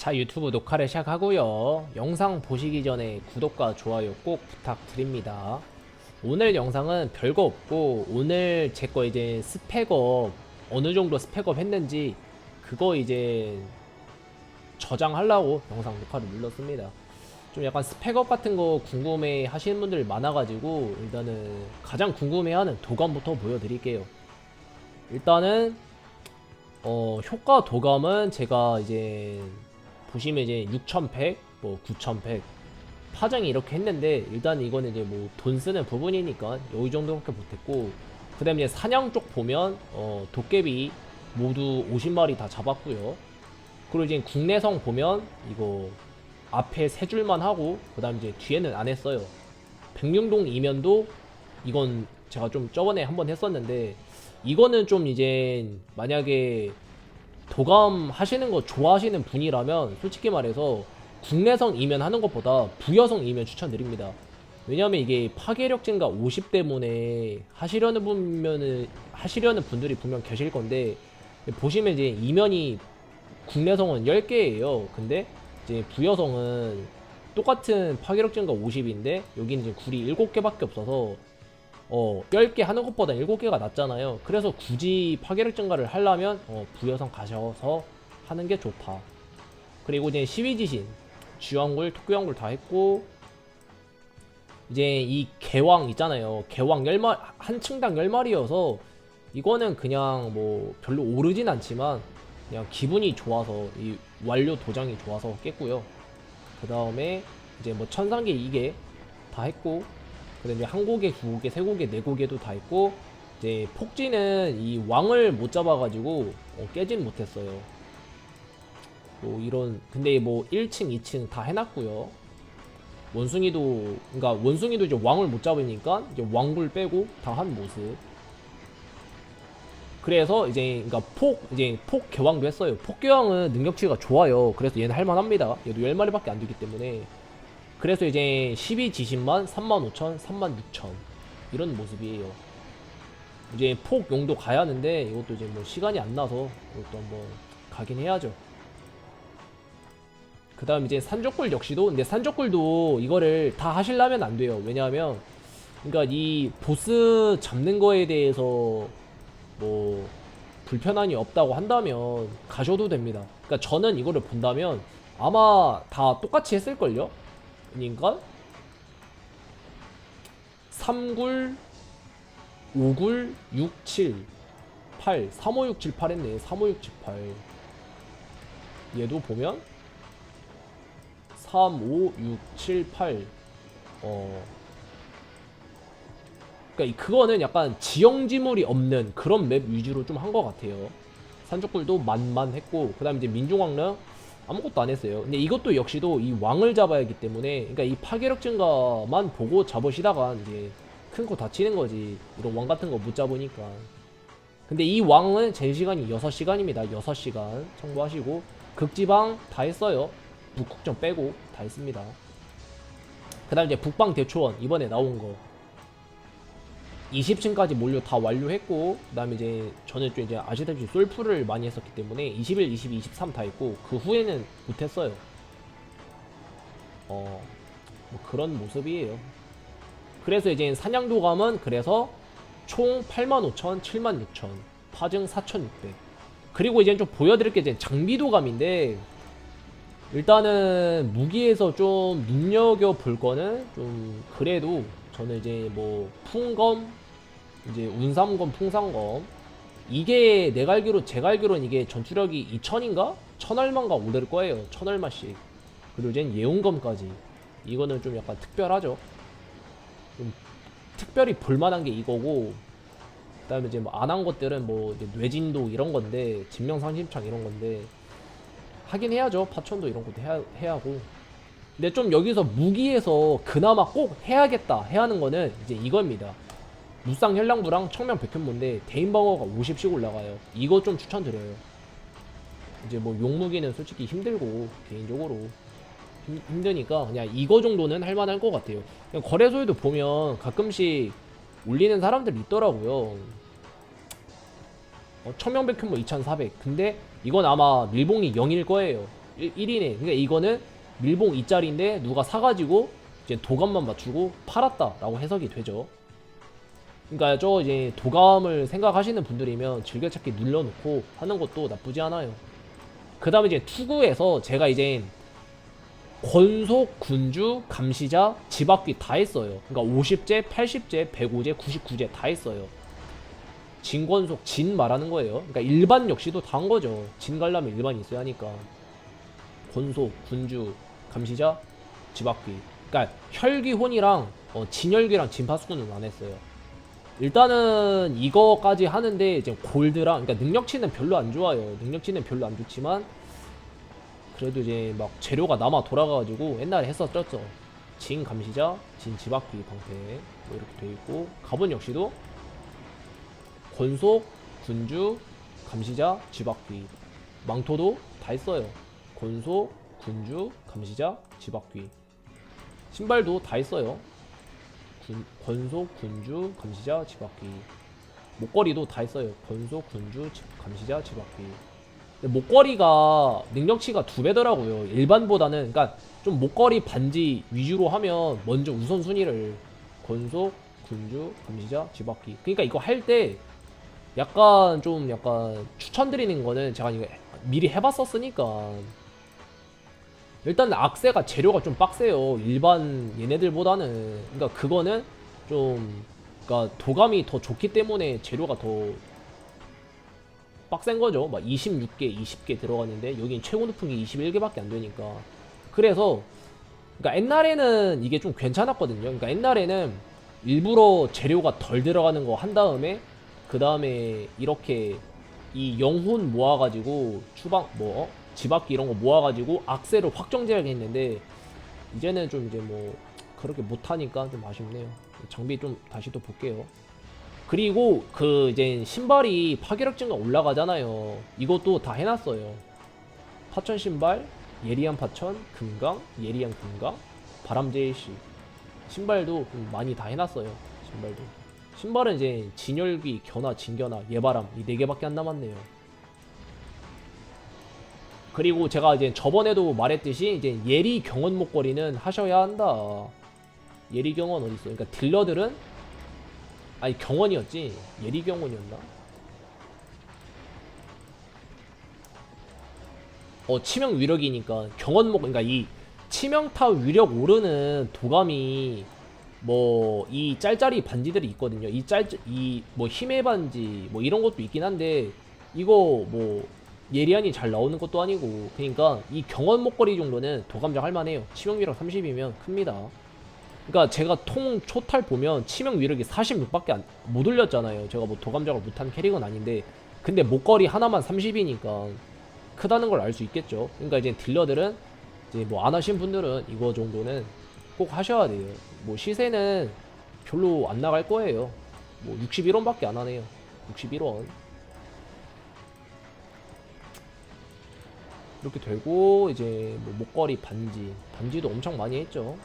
자 유튜브 녹화를 시작하고요. 영상 보시기 전에 구독과 좋아요 꼭 부탁드립니다. 오늘 영상은 별거 없고 오늘 제 거 이제 스펙업 어느 정도 스펙업 했는지 그거 이제 저장하려고 영상 녹화를 눌렀습니다. 좀 약간 스펙업 같은 거 궁금해 하시는 분들 많아가지고 일단은 가장 궁금해하는 도감부터 보여드릴게요. 일단은 어 효과 도감은 제가 이제 보시면 이제 6,100, 뭐 9,100 파장이 이렇게 했는데 일단 이거는 이제 뭐 돈 쓰는 부분이니까 여기 정도밖에 못했고 그 다음에 이제 사냥 쪽 보면 어 도깨비 모두 50마리 다 잡았고요. 그리고 이제 국내성 보면 이거 앞에 세 줄만 하고 그 다음 이제 뒤에는 안 했어요. 백령동 이면도 이건 제가 좀 저번에 한번 했었는데 이거는 좀 이제 만약에 도감 하시는 거 좋아하시는 분이라면 솔직히 말해서 국내성 이면 하는 것보다 부여성 이면 추천드립니다. 왜냐면 이게 파괴력 증가 50 때문에 하시려는 분면은 하시려는 분들이 분명 계실 건데 보시면 이제 이면이 국내성은 10개예요. 근데 이제 부여성은 똑같은 파괴력 증가 50인데 여기는 이제 굴이 7개밖에 없어서 어 10개 하는 것보다 7개가 낫잖아요. 그래서 굳이 파괴력 증가를 하려면 어, 부여성 가셔서 하는 게 좋다. 그리고 이제 시위지신 주황굴, 토끼왕굴 다 했고 이제 이 개왕 있잖아요. 개왕 10마 한 층당 10마리여서 이거는 그냥 뭐 별로 오르진 않지만 그냥 기분이 좋아서 이 완료 도장이 좋아서 깼고요. 그 다음에 이제 뭐 천상계 2개 다 했고 그다음에 이제 한 고개, 두 고개, 세 고개, 네 고개도 다 했고 이제 폭지는 이 왕을 못 잡아가지고 어, 깨진 못했어요. 뭐 이런 근데 뭐 1층, 2층 다 해놨고요. 원숭이도 그러니까 원숭이도 이제 왕을 못 잡으니까 이제 왕굴 빼고 다 한 모습. 그래서 이제 그러니까 폭 이제 폭 개왕도 했어요. 폭 개왕은 능력치가 좋아요. 그래서 얘는 할만합니다. 얘도 10마리밖에 안 되기 때문에 그래서 이제 12 지신만 35,000, 36,000 이런 모습이에요. 이제 폭 용도 가야 하는데 이것도 이제 뭐 시간이 안 나서 이것도 한번 가긴 해야죠. 그 다음 이제 산적굴 역시도 근데 산적굴도 이거를 다 하시려면 안 돼요. 왜냐하면 그러니까 이 보스 잡는 거에 대해서 뭐 불편함이 없다고 한다면 가셔도 됩니다. 그러니까 저는 이거를 본다면 아마 다 똑같이 했을걸요? 그러니까 3굴 5굴 6 7 8 3 5 6 7 8 했네. 3 5 6 7 8 얘도 보면 3 5 6 7 8 어. 이- 그거는 약간 지형지물이 없는 그런 맵 위주로 좀 한 것 같아요. 산적굴도 만만 했고 그 다음 이제 민중왕릉 아무것도 안 했어요. 근데 이것도 역시도 이 왕을 잡아야 하기 때문에 그러니까 이 파괴력 증가만 보고 잡으시다가 이제 큰거 다치는 거지. 이런 왕 같은 거 못 잡으니까. 근데 이 왕은 제 시간이 6시간입니다. 6시간 참고하시고 극지방 다 했어요. 북극점 빼고 다 했습니다. 그 다음 이제 북방 대초원 이번에 나온 거 20층까지 몰려 다 완료했고 그다음에 이제 저는 좀 이제 아시다시피 솔프를 많이 했었기 때문에 21, 22, 23 다 했고 그 후에는 못했어요. 어, 뭐 그런 모습이에요. 그래서 이제 사냥도감은 그래서 총 85,000, 76,000, 파증 4,600. 그리고 이제 좀 보여드릴 게 이제 장비도감인데 일단은 무기에서 좀 눈여겨 볼 거는 좀 그래도 저는 이제 뭐 풍검 이제 운삼검 풍상검. 이게 내가 알기로 제가 알기로는 이게 전투력이 2000인가? 1000얼마인가 오를 거예요 1000얼마씩 그리고 이제 예운검까지. 이거는 좀 약간 특별하죠. 좀 특별히 볼만한 게 이거고 그다음에 이제 뭐 안 한 것들은 뭐 뇌진도 이런 건데 진명상심창 이런 건데 하긴 해야죠. 파천도 이런 것도 해야, 해야 하고 근데 좀 여기서 무기에서 그나마 꼭 해야겠다 해야 하는 거는 이제 이겁니다. 무쌍 혈량부랑 청명 백현무인데 대인 방어가 50씩 올라가요. 이거 좀 추천드려요. 이제 뭐 용무기는 솔직히 힘들고 개인적으로 힘, 힘드니까 그냥 이거 정도는 할만할 것 같아요. 그냥 거래소에도 보면 가끔씩 올리는 사람들 있더라고요. 어, 천명백현무 2400 근데 이건 아마 밀봉이 0일 거예요. 1, 1인에. 그러니까 이거는 밀봉 2짜리인데 누가 사가지고 이제 도감만 맞추고 팔았다라고 해석이 되죠. 그러니까 저 이제 도감을 생각하시는 분들이면 즐겨찾기 눌러놓고 하는 것도 나쁘지 않아요. 그 다음에 이제 투구에서 제가 이제 권속, 군주, 감시자, 집앞귀 다 했어요. 그러니까 50제, 80제, 105제, 99제 다 했어요. 진권속, 진 말하는 거예요. 그러니까 일반 역시도 다 한 거죠. 진 가려면 일반이 있어야 하니까. 권속, 군주, 감시자, 집앞귀. 그러니까 혈기혼이랑 어, 진혈기랑 진파수꾼은 안 했어요. 일단은 이거까지 하는데 이제 골드랑 그러니까 능력치는 별로 안 좋아요. 능력치는 별로 안 좋지만 그래도 이제 막 재료가 남아 돌아가가지고 옛날에 했었죠. 진 감시자, 진 집앞기 방패 뭐 이렇게 돼 있고 가본 역시도 권속, 군주, 감시자, 집앞기 망토도 다 했어요. 권속, 군주, 감시자, 집앞기 신발도 다 했어요. 군, 권속, 군주, 감시자, 집앞기 목걸이도 다 했어요. 권속, 군주, 집- 감시자, 근데 목걸이가 능력치가 두 배더라고요. 일반보다는 그러니까 좀 목걸이 반지 위주로 하면 먼저 우선순위를 권속, 군주, 감시자, 집앞기. 그러니까 이거 할 때 약간 좀 약간 추천드리는 거는 제가 이거 미리 해봤었으니까 일단 악세가 재료가 좀 빡세요. 일반 얘네들보다는 그러니까 그거는 좀 그러니까 도감이 더 좋기 때문에 재료가 더 빡센 거죠. 막 26개, 20개 들어갔는데 여긴 최고 높은 게 21개밖에 안 되니까. 그래서 그러니까 옛날에는 이게 좀 괜찮았거든요. 그러니까 옛날에는 일부러 재료가 덜 들어가는 거 한 다음에 그 다음에 이렇게 이 영혼 모아가지고 추방 뭐 어? 집앞기 이런 거 모아가지고 악세를 확정제하게 했는데 이제는 좀 이제 뭐 그렇게 못하니까 좀 아쉽네요. 장비 좀 다시 또 볼게요. 그리고 그 이제 신발이 파괴력 증가 올라가잖아요. 이것도 다 해놨어요. 파천 신발, 예리한 파천, 금강, 예리한 금강, 바람제일시 신발도 좀 많이 다 해놨어요. 신발도. 신발은 이제 진열기, 견화, 진견화, 예바람 이 네 개밖에 안 남았네요. 그리고 제가 이제 저번에도 말했듯이 이제 예리 경원 목걸이는 하셔야 한다. 예리 경원 어디 있어? 그러니까 딜러들은 아니 경원이었지 예리 경원이었나? 어 치명 위력이니까 경원 목 그러니까 이 치명타 위력 오르는 도감이 뭐 이 짤짤이 반지들이 있거든요. 이 짤 이 뭐 힘의 반지 뭐 이런 것도 있긴 한데 이거 뭐 예리한이 잘 나오는 것도 아니고 그러니까 이 경원 목걸이 정도는 도감장 할만해요. 치명 위력 30이면 큽니다. 그러니까 제가 통 초탈 보면 치명 위력이 46밖에 안, 못 올렸잖아요. 제가 뭐 도감작을 못한 캐릭은 아닌데 근데 목걸이 하나만 30이니까 크다는 걸 알 수 있겠죠. 그러니까 이제 딜러들은 이제 뭐 안 하신 분들은 이거 정도는 꼭 하셔야 돼요. 뭐 시세는 별로 안 나갈 거예요. 뭐 61원밖에 안 하네요. 61원. 이렇게 되고 이제 뭐 목걸이 반지 반지도 엄청 많이 했죠.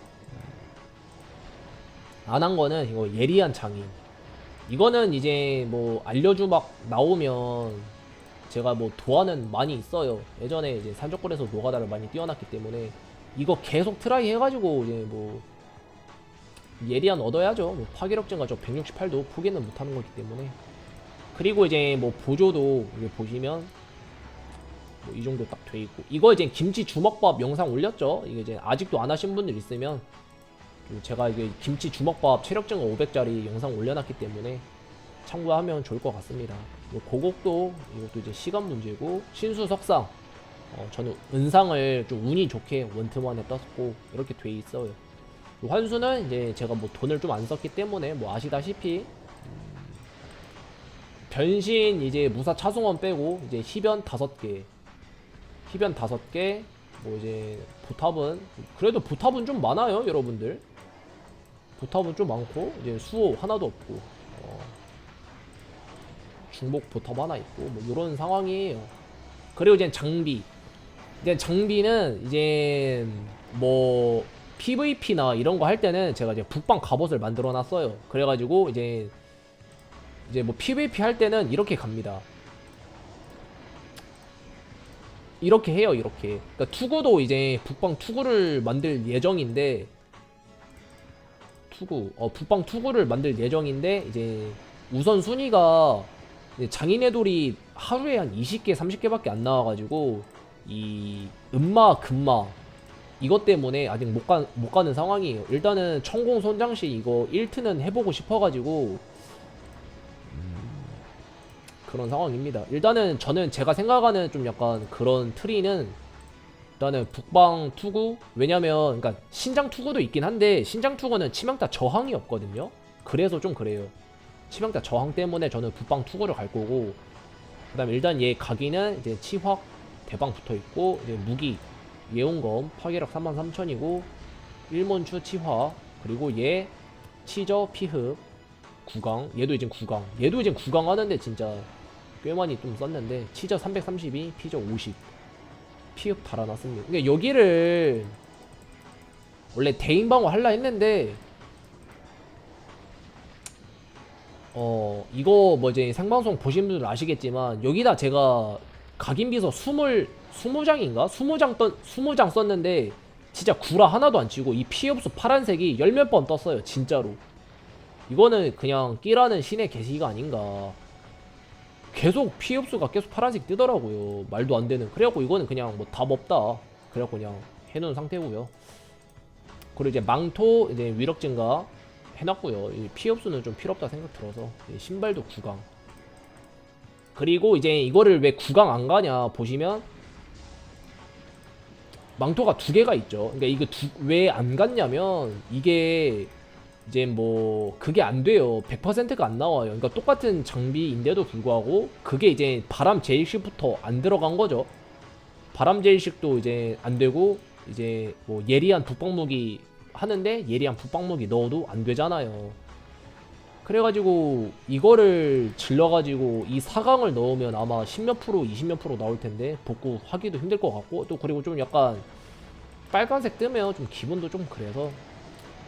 안 한 거는 이거 예리한 장인. 이거는 이제 뭐 알려주 막 나오면 제가 뭐 도안은 많이 있어요. 예전에 이제 산적골에서 노가다를 많이 띄워놨기 때문에 이거 계속 트라이 해가지고 이제 뭐 예리한 얻어야죠. 뭐 파괴력 증가 저 168도 포기는 못하는 거기 때문에 그리고 이제 뭐 보조도 보시면 뭐 이 정도 딱 돼 있고 이거 이제 김치 주먹밥 영상 올렸죠. 이게 이제 아직도 안 하신 분들 있으면 그 제가 이게 김치 주먹밥 체력 증가 500짜리 영상 올려놨기 때문에 참고하면 좋을 것 같습니다. 뭐 고곡도 이것도 이제 시간 문제고 신수 석상 어, 저는 은상을 좀 운이 좋게 원트만에 떴고 이렇게 돼 있어요. 요 환수는 이제 제가 뭐 돈을 좀 안 썼기 때문에 뭐 아시다시피 음, 변신 이제 무사 차승원 빼고 이제 희변 다섯 개, 희변 다섯 개, 뭐 이제 보탑은 그래도 보탑은 좀 많아요, 여러분들. 보탑은 좀 많고 이제 수호 하나도 없고 어, 중복 보탑 하나 있고 뭐 이런 상황이에요. 그리고 이제 장비. 이제 장비는 이제 뭐 PVP나 이런 거 할 때는 제가 이제 북방 갑옷을 만들어 놨어요. 그래가지고 이제 이제 뭐 PVP 할 때는 이렇게 갑니다. 이렇게 해요 이렇게. 그러니까 투구도 이제 북방 투구를 만들 예정인데 투구 어 북방 투구를 만들 예정인데 이제 우선 순위가 장인의 돌이 하루에 한 20개 30개밖에 안 나와가지고 이 음마 금마 이것 때문에 아직 못, 가, 못 가는 상황이에요. 일단은 천공 손장식 이거 1트는 해보고 싶어가지고 그런 상황입니다. 일단은 저는 제가 생각하는 좀 약간 그런 트리는 일단은 북방 투구 왜냐면 그러니까 신장 투구도 있긴 한데 신장 투구는 치명타 저항이 없거든요. 그래서 좀 그래요. 치명타 저항 때문에 저는 북방 투구를 갈 거고 그다음에 일단 얘 각이는 이제 치확 대방 붙어 있고 이제 무기 예온검 파괴력 33,000이고 일몬추 치화 그리고 얘 치저 피흡 구강 얘도 이제 구강 얘도 이제 구강 하는데 진짜 꽤 많이 좀 썼는데 치저 332 피저 50 피흡 달아놨습니다. 그러니까 여기를 원래 대인방어 할라 했는데 어 이거 뭐 이제 생방송 보신 분들 아시겠지만 여기다 제가 각인비서 20 20장인가? 20장 떴 20장 썼는데 진짜 구라 하나도 안 치고 이 피흡수 파란색이 열 몇 번 떴어요 진짜로. 이거는 그냥 끼라는 신의 계시가 아닌가 계속 피흡수가 계속 파란색 뜨더라고요. 말도 안 되는. 그래갖고 이거는 그냥 뭐 답 없다. 그래갖고 그냥 해놓은 상태고요. 그리고 이제 망토 이제 위력 증가 해놨고요. 이 피흡수는 좀 필요 없다 생각 들어서. 이 신발도 구강. 그리고 이제 이거를 왜 구강 안 가냐 보시면 망토가 두 개가 있죠. 그러니까 이거 왜 안 갔냐면 이게 이제 뭐 그게 안 돼요. 100%가 안 나와요. 그러니까 똑같은 장비인데도 불구하고 그게 이제 바람 제일식부터 안 들어간 거죠. 바람 제일식도 이제 안 되고 이제 뭐 예리한 북방무기 하는데 예리한 북방무기 넣어도 안 되잖아요. 그래가지고 이거를 질러가지고 이 사강을 넣으면 아마 10몇 프로, 20몇 프로 나올 텐데 복구하기도 힘들 것 같고 또 그리고 좀 약간 빨간색 뜨면 좀 기분도 좀 그래서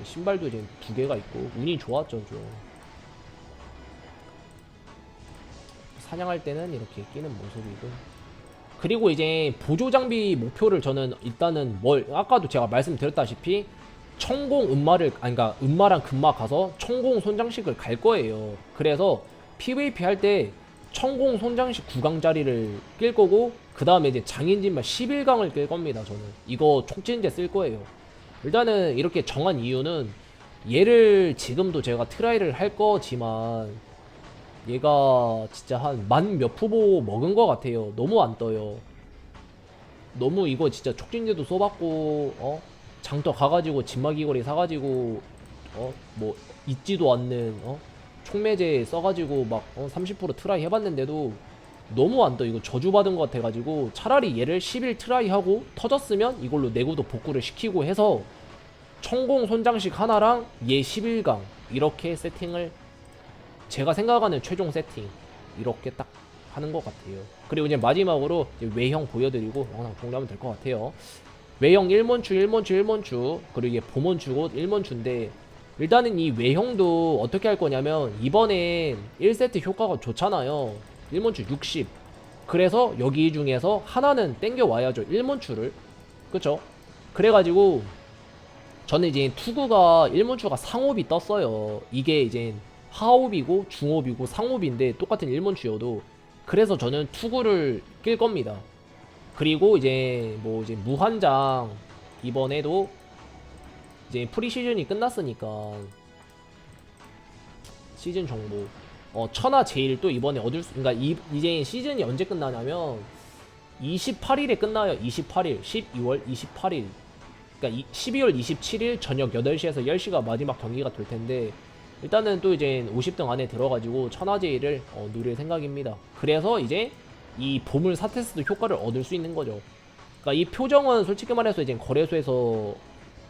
신발도 이제 두 개가 있고 운이 좋았죠 좀. 사냥할 때는 이렇게 끼는 모습이고. 그리고 이제 보조 장비 목표를 저는 일단은 뭘 아까도 제가 말씀드렸다시피 청공 음마를 아니 그러니까 음마랑 금마 가서 청공 손장식을 갈 거예요. 그래서 PVP 할때 청공 손장식 9강 자리를 낄 거고 그 다음에 이제 장인진마 11강을 낄 겁니다 저는. 이거 촉진제 쓸 거예요 일단은 이렇게 정한 이유는 얘를 지금도 제가 트라이를 할 거지만 얘가 진짜 한 만 몇 후보 먹은 것 같아요. 너무 안 떠요. 너무 이거 진짜 촉진제도 써봤고 어 장터 가가지고 진마귀걸이 사가지고 어 뭐 있지도 않는 어 촉매제 써가지고 막 어, 30% 트라이 해봤는데도 너무 안 떠. 이거 저주받은 것 같아가지고 차라리 얘를 10일 트라이 하고 터졌으면 이걸로 내구도 복구를 시키고 해서 천공 손장식 하나랑 얘 11강 이렇게 세팅을 제가 생각하는 최종 세팅 이렇게 딱 하는 것 같아요. 그리고 이제 마지막으로 이제 외형 보여드리고 영상 종료하면 될 것 같아요. 외형 1mon추, 1mon추, 1mon추 그리고 이게 봄원추고 1mon추인데 일단은 이 외형도 어떻게 할 거냐면 이번에 1세트 효과가 좋잖아요. 1mon추 60 그래서 여기 중에서 하나는 땡겨 와야죠 1mon추를 그쵸? 그래가지고 저는 이제 투구가 1문추가 상옵이 떴어요. 이게 이제 하옵이고 중옵이고 상옵인데 똑같은 1문추여도 그래서 저는 투구를 낄 겁니다. 그리고 이제 뭐 이제 무한장 이번에도 이제 프리시즌이 끝났으니까 시즌 정보 어 천하 제일 또 이번에 얻을 수 그러니까 이, 이제 시즌이 언제 끝나냐면 28일에 끝나요. 28일 12월 28일 그러니까 12월 27일 저녁 8시에서 10시가 마지막 경기가 될 텐데 일단은 또 이제 50등 안에 들어가지고 천하 제일을 어, 누릴 생각입니다. 그래서 이제 이 보물 사테스도 효과를 얻을 수 있는 거죠. 그러니까 이 표정은 솔직히 말해서 이제 거래소에서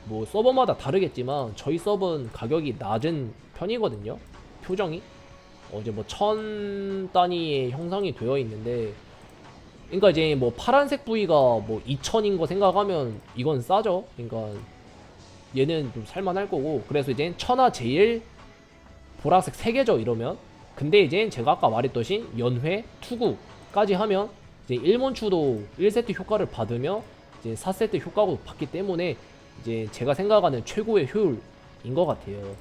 뭐 서버마다 다르겠지만 저희 서버는 가격이 낮은 편이거든요. 표정이 어, 이제 뭐 천 단위의 형성이 되어 있는데 그러니까 이제 뭐 파란색 부위가 뭐 2천인 거 생각하면 이건 싸죠. 그러니까 얘는 좀 살만할 거고 그래서 이제 천하 제일 보라색 3개죠 이러면 근데 이제 제가 아까 말했듯이 연회 투구까지 하면 이제 1몬추도 1세트 효과를 받으며 이제 4세트 효과도 받기 때문에 이제 제가 생각하는 최고의 효율인 것 같아요.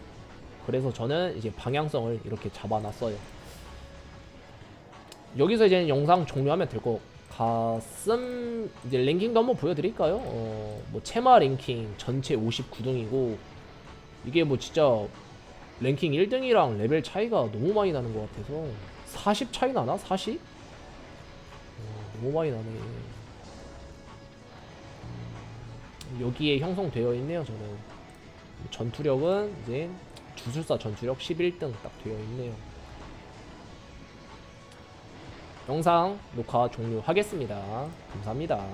그래서 저는 이제 방향성을 이렇게 잡아놨어요. 여기서 이제 영상 종료하면 될 것 같음. 이제 랭킹도 한번 보여드릴까요? 어, 뭐 체마 랭킹 전체 59등이고 이게 뭐 진짜 랭킹 1등이랑 레벨 차이가 너무 많이 나는 것 같아서 40 차이 나나? 40? 어, 너무 많이 나네. 음, 여기에 형성되어 있네요. 저는 전투력은 이제 주술사 전투력 11등 딱 되어 있네요. 영상 녹화 종료하겠습니다. 감사합니다.